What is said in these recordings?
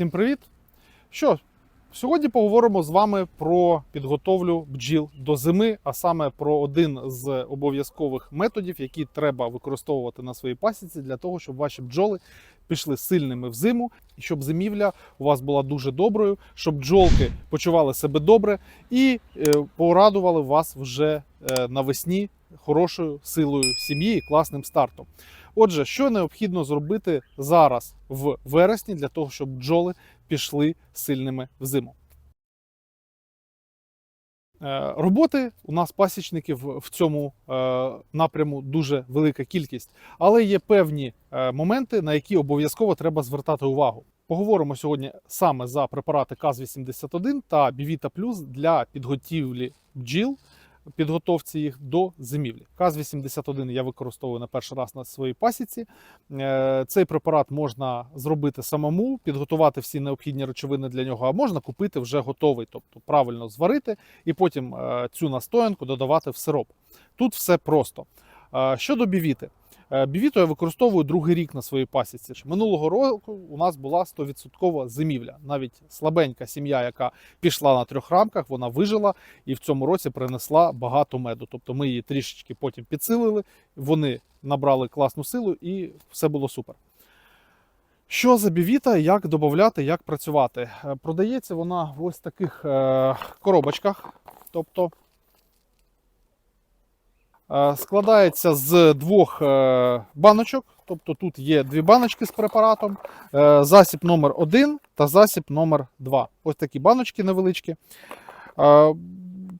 Всім привіт! Що, сьогодні поговоримо з вами про підготовлю бджіл до зими, а саме про один з обов'язкових методів, які треба використовувати на своїй пасіці для того, щоб ваші бджоли пішли сильними в зиму, і щоб зимівля у вас була дуже доброю, щоб бджолки почували себе добре і е, порадували вас вже е, навесні хорошою силою сім'ї і класним стартом. Отже, що необхідно зробити зараз в вересні для того, щоб бджоли пішли сильними в зиму? Е, Роботи у нас пасічників в цьому е, напряму дуже велика кількість, але є певні е, моменти, на які обов'язково треба звертати увагу. Поговоримо сьогодні саме за препарати КАЗ-81 та Бівіта Плюс для підготівлі бджіл, підготовці їх до зимівлі. КАЗ-81 я використовую на перший раз на своїй пасіці. Е, Цей препарат можна зробити самому, підготувати всі необхідні речовини для нього, а можна купити вже готовий, тобто правильно зварити і потім е, цю настоянку додавати в сироп. Тут все просто. Е, Щодо бівіти. Е, Бівіту я використовую другий рік на своїй пасіці. Минулого року у нас була 100% зимівля. Навіть слабенька сім'я, яка пішла на трьох рамках, вона вижила і в цьому році принесла багато меду. Тобто ми її трішечки потім підсилили, вони набрали класну силу і все було супер. Що за бівіта, як додати, як працювати? Е, Продається вона в ось таких е, коробочках. Тобто складається з двох е, баночок. Тобто тут є дві баночки з препаратом, е, засіб номер 1 та засіб номер 2. Ось такі баночки невеличкі. Е,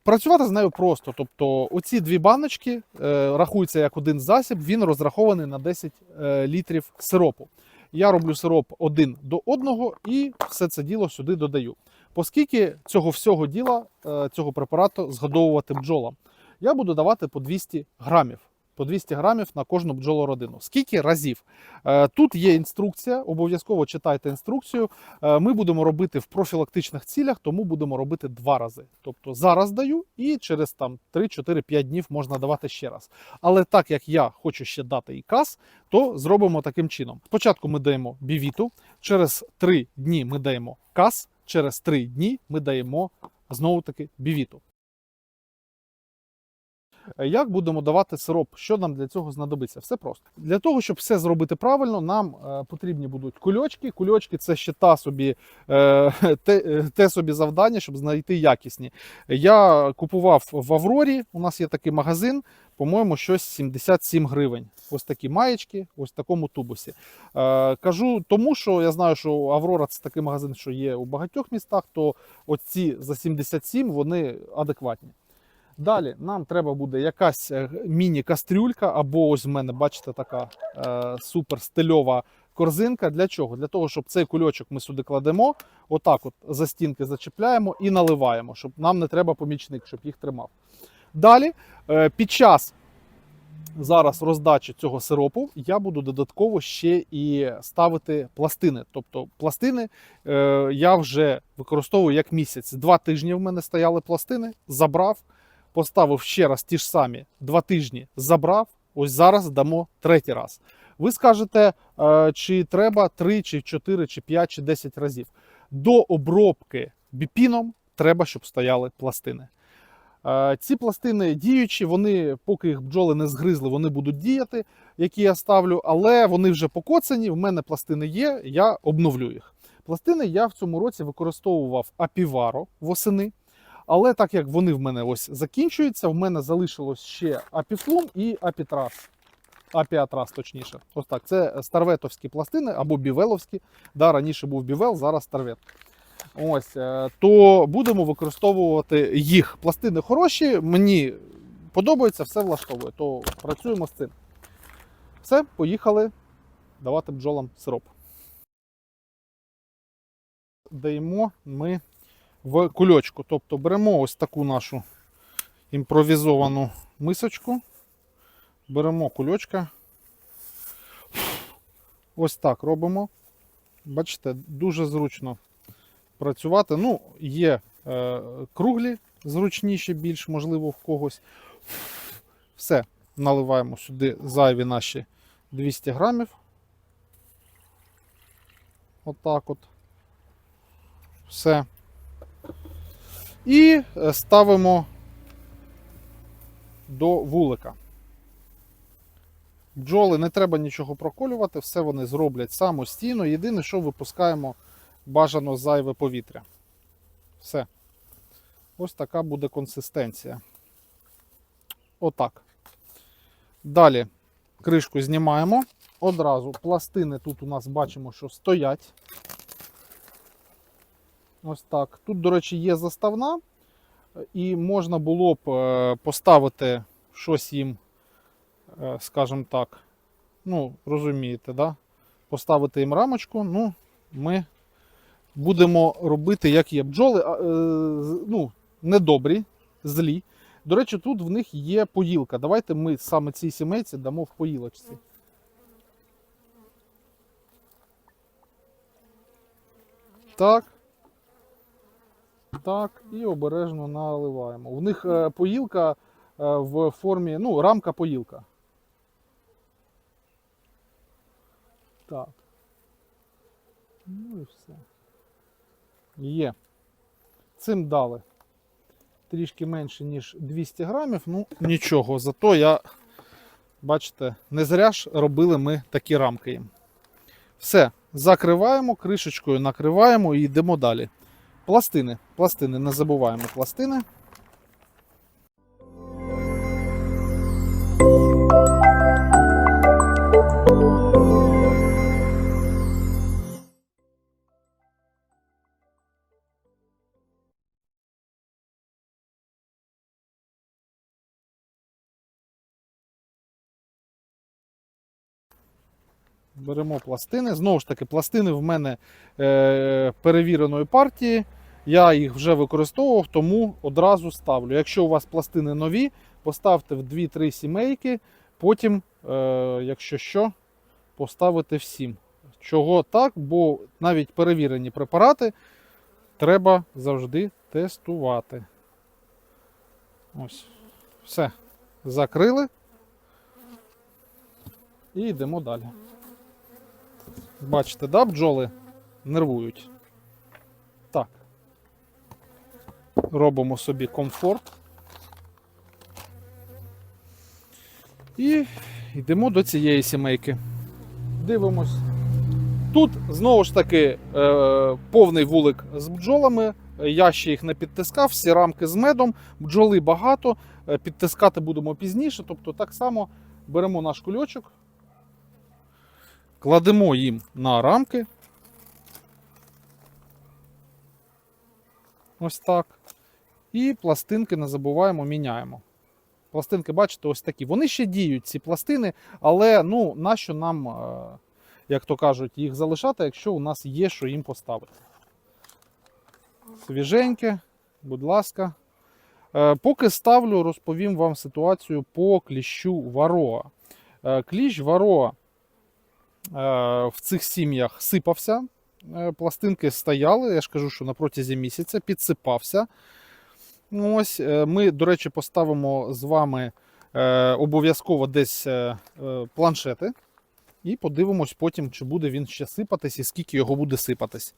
Працювати з нею просто. Тобто, оці дві баночки е, рахуються як один засіб, він розрахований на 10 е, літрів сиропу. Я роблю сироп один до одного і все це діло сюди додаю. Оскільки цього всього діла, е, цього препарату згодовувати бджолам я буду давати по 200 грамів. По 200 грамів на кожну бджолородину. Скільки разів? Е, Тут є інструкція, обов'язково читайте інструкцію. Е, Ми будемо робити в профілактичних цілях, тому будемо робити два рази. Тобто зараз даю і через там 3-4-5 днів можна давати ще раз. Але так як я хочу ще дати і каз, то зробимо таким чином. Спочатку ми даємо бівіту, через 3 дні ми даємо каз, через 3 дні ми даємо знову таки бівіту. Як будемо давати сироп? Що нам для цього знадобиться? Все просто. Для того, щоб все зробити правильно, нам е, потрібні будуть кульочки. Кульочки це ще та собі, е, те, е, те собі завдання, щоб знайти якісні. Я купував в Аврорі, у нас є такий магазин, по-моєму, щось 77 гривень. Ось такі маєчки, ось в такому тубусі. Е, кажу тому, що я знаю, що Аврора це такий магазин, що є у багатьох містах, то оці за 77 вони адекватні. Далі нам треба буде якась е, міні-кастрюлька, або ось в мене, бачите, така е, супер корзинка. Для чого? Для того, щоб цей кульочок ми сюди кладемо, отак от за стінки зачепляємо і наливаємо, щоб нам не треба помічник, щоб їх тримав. Далі, е, під час зараз роздачі цього сиропу, я буду додатково ще і ставити пластини. Тобто пластини е, я вже використовую як місяць. Два тижні в мене стояли пластини, забрав поставив ще раз ті ж самі два тижні, забрав. Ось зараз дамо третій раз. Ви скажете, е, чи треба 3, чи 4, чи 5, чи 10 разів. До обробки біпіном треба, щоб стояли пластини. Е, Ці пластини діючі, вони, поки їх бджоли не згризли, вони будуть діяти, які я ставлю, але вони вже покоцані. В мене пластини є, я обновлю їх. Пластини я в цьому році використовував апіваро восени. Але так як вони в мене ось закінчуються, в мене залишилось ще апіфлум і апітрас. Апіатрас, точніше. Ось так. Це старветовські пластини або бівеловські. Да, раніше був бівел, зараз старвет. Ось, е, то будемо використовувати їх. Пластини хороші, мені подобається, все влаштовує. То працюємо з цим. Все, поїхали давати бджолам сироп. Даємо ми в кульочку. Тобто беремо ось таку нашу імпровізовану мисочку, беремо кульочка. Ось так робимо. Бачите, дуже зручно працювати. Ну, є е, круглі, зручніші, більш, можливо, в когось. Все, наливаємо сюди зайві наші 200 грамів. Отак от. Все. І е, ставимо до вулика. Бджоли не треба нічого проколювати, все вони зроблять самостійно. Єдине, що випускаємо бажано зайве повітря. Все. Ось така буде консистенція. Отак. Далі кришку знімаємо. Одразу пластини тут у нас бачимо, що стоять. Ось так. Тут, до речі, є заставна, і можна було б е, поставити щось їм, е, скажімо так. Ну, розумієте, да? Поставити їм рамочку. Ну, ми будемо робити, як є. Бджоли е, ну, недобрі, злі. До речі, тут в них є поїлка. Давайте ми саме цій сімейці дамо в поїлочці. Так. Так, і обережно наливаємо. У них е, поїлка е, в формі, ну, рамка поїлка. Так. Ну і все. Є. Цим дали. Трішки менше, ніж 200 грамів. Ну, нічого. Зато я, бачите, не зря ж робили ми такі рамки їм. Все, закриваємо, кришечкою накриваємо і йдемо далі. Пластини. Пластини, не забуваємо пластини. Беремо пластини. Знову ж таки, пластини в мене е, перевіреної партії. Я їх вже використовував, тому одразу ставлю. Якщо у вас пластини нові, поставте в 2-3 сімейки, потім, е, якщо що, поставите всім. Чого так? Бо навіть перевірені препарати треба завжди тестувати. Ось. Все. Закрили. І йдемо далі. Бачите, да, бджоли нервують. Так. Робимо собі комфорт. І йдемо до цієї сімейки. Дивимось. Тут знову ж таки е, повний вулик з бджолами. Я ще їх не підтискав, всі рамки з медом, бджоли багато. Е, Підтискати будемо пізніше. Тобто, так само беремо наш кульочок, кладемо їм на рамки. Ось так. І пластинки не забуваємо, міняємо. Пластинки, бачите, ось такі. Вони ще діють, ці пластини, але ну, нащо нам, е, як то кажуть, їх залишати, якщо у нас є, що їм поставити. Свіженьке, будь ласка. Е, Поки ставлю, розповім вам ситуацію по кліщу вароа. Е, Кліщ вароа в цих сім'ях сипався. Пластинки стояли, я ж кажу, що на протязі місяця підсипався. Ну, Ось, е, Ми, до речі, поставимо з вами е, обов'язково десь е, планшети. І подивимось потім, чи буде він ще сипатись і скільки його буде сипатись.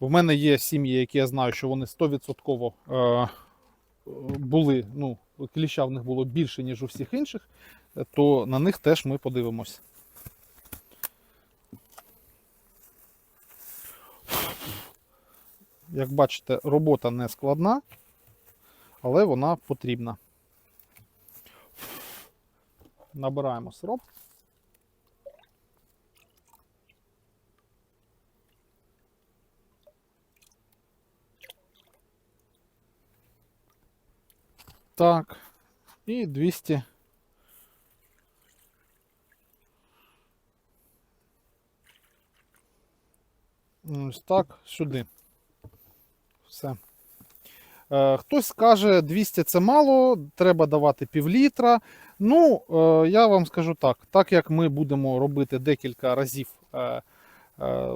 В мене є сім'ї, які я знаю, що вони 100% е, були, ну, кліща в них було більше, ніж у всіх інших, то на них теж ми подивимось. Як бачите, робота не складна, але вона потрібна. Набираємо сироп. Так. І 200. Ось так, сюди. Все. Е, Хтось скаже, 200 це мало, треба давати півлітра. Ну, е, я вам скажу так: так як ми будемо робити декілька разів е,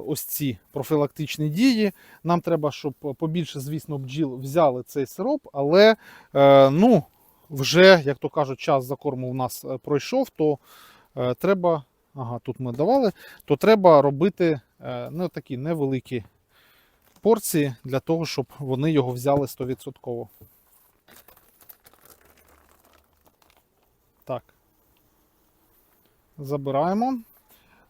ось ці профілактичні дії, нам треба, щоб побільше, звісно, бджіл взяли цей сироп, але ну, вже, як то кажуть, час закорму у нас е, пройшов, то треба. Ага, тут ми давали, то треба робити ну, такі невеликі порції для того, щоб вони його взяли 100%. Так. Забираємо.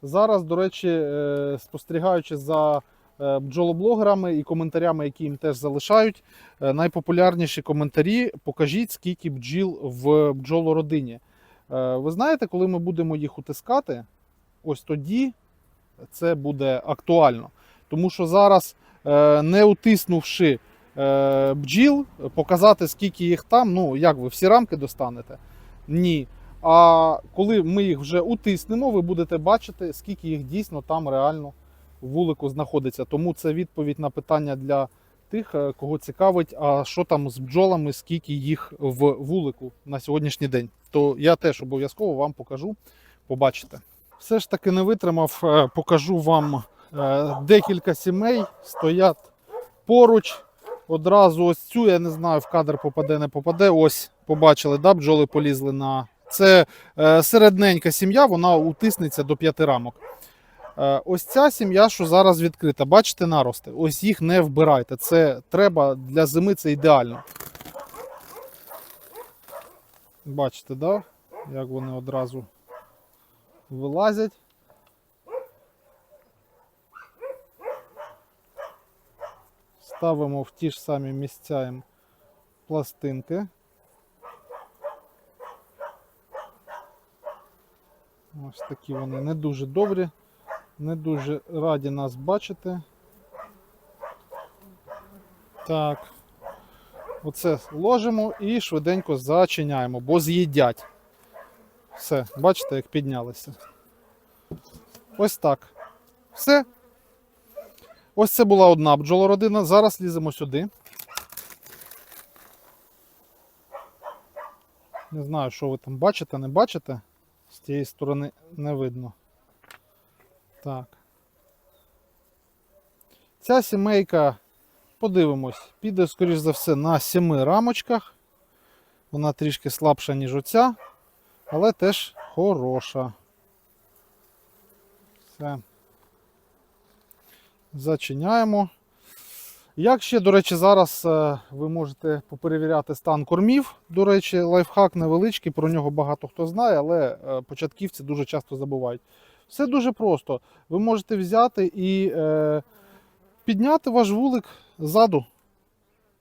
Зараз, до речі, е, спостерігаючи за е, бджолоблогерами і коментарями, які їм теж залишають, е, найпопулярніші коментарі покажіть, скільки бджіл в бджолородині. Ви знаєте, коли ми будемо їх утискати, ось тоді це буде актуально. Тому що зараз, не утиснувши е, бджіл, показати, скільки їх там, ну як ви всі рамки достанете? Ні. А коли ми їх вже утиснемо, ви будете бачити, скільки їх дійсно там реально в вулику знаходиться. Тому це відповідь на питання для тих, е, кого цікавить, а що там з бджолами, скільки їх в вулику на сьогоднішній день. То я теж обов'язково вам покажу, побачите. Все ж таки не витримав, е, покажу вам е, декілька сімей стоять поруч. Одразу ось цю, я не знаю, в кадр попаде, не попаде. Ось побачили, да, бджоли полізли на. Це е, середненька сім'я, вона утиснеться до п'яти рамок. Е, ось ця сім'я, що зараз відкрита, бачите нарости. Ось їх не вбирайте. Це треба для зими, це ідеально. Бачите, да? як вони одразу вилазять. Ставимо в ті ж самі місця їм пластинки. Ось такі вони не дуже добрі, не дуже раді нас бачити. Так. Оце ложимо і швиденько зачиняємо, бо з'їдять. Все, бачите, як піднялися. Ось так. Все. Ось це була одна бджолородина. Зараз ліземо сюди. Не знаю, що ви там бачите, не бачите. З тієї сторони не видно. Так. Ця сімейка, подивимось, піде, скоріш за все, на сіми рамочках. Вона трішки слабша, ніж оця, але теж хороша. Все. Зачиняємо. Як ще, до речі, зараз е, ви можете поперевіряти стан кормів. До речі, лайфхак невеличкий, про нього багато хто знає, але е, початківці дуже часто забувають. Все дуже просто. Ви можете взяти і е, підняти ваш вулик ззаду,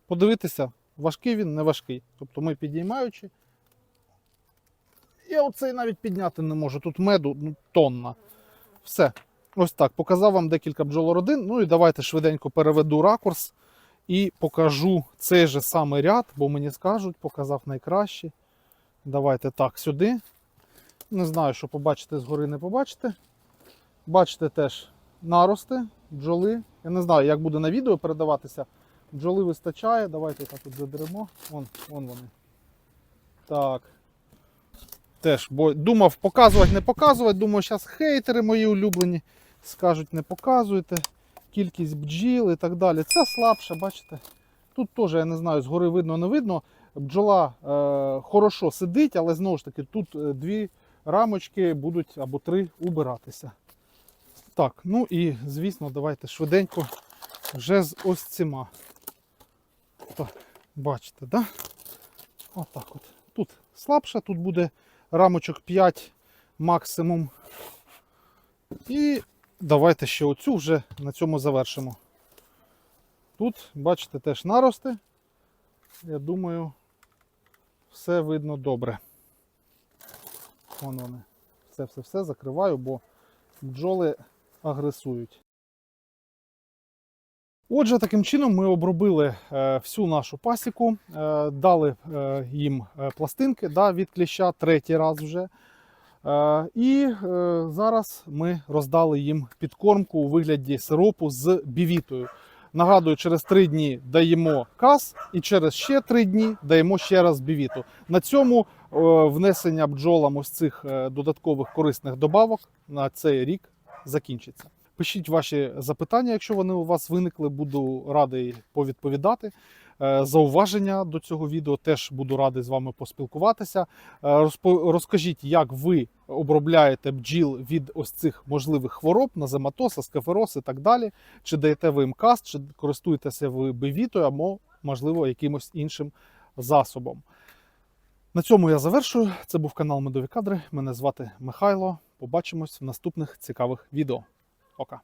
подивитися, важкий він, не важкий. Тобто ми підіймаючи. Я оцей навіть підняти не можу. Тут меду ну, тонна. Все. Ось так. Показав вам декілька бджолородин. Ну і давайте швиденько переведу ракурс і покажу цей же самий ряд, бо мені скажуть, показав найкраще. Давайте так, сюди. Не знаю, що побачите згори, не побачите. Бачите теж нарости, бджоли. Я не знаю, як буде на відео передаватися. Бджоли вистачає. Давайте так от задеремо. Вон, вон вони. Так. Теж, бо думав показувати, не показувати. Думаю, зараз хейтери мої улюблені скажуть, не показуєте. Кількість бджіл і так далі. Це слабше, бачите. Тут теж, я не знаю, згори видно, не видно. Бджола е, хорошо сидить, але знову ж таки, тут е, дві рамочки будуть або три убиратися. Так, ну і звісно, давайте швиденько вже з ось цима. Так, бачите, да? Отак от. Тут слабше, тут буде рамочок 5 максимум. І давайте ще оцю вже на цьому завершимо. Тут, бачите, теж нарости. Я думаю, все видно добре. Вон вони. Все-все-все закриваю, бо бджоли агресують. Отже, таким чином ми обробили е, всю нашу пасіку, е, дали е, їм пластинки да, від кліща третій раз вже. Е, і е, зараз ми роздали їм підкормку у вигляді сиропу з бівітою. Нагадую, через 3 дні даємо кас, і через ще 3 дні даємо ще раз бівіту. На цьому е, внесення бджолам ось цих додаткових корисних добавок на цей рік закінчиться. Пишіть ваші запитання, якщо вони у вас виникли, буду радий повідповідати. Е, зауваження до цього відео. Теж буду радий з вами поспілкуватися. Е, Розкажіть, як ви обробляєте бджіл від ось цих можливих хвороб, назематоса, скефероз і так далі. Чи даєте ви їм каст, чи користуєтеся ви бевітою або, можливо, якимось іншим засобом. На цьому я завершую. Це був канал Медові Кадри. Мене звати Михайло. Побачимось в наступних цікавих відео. Пока.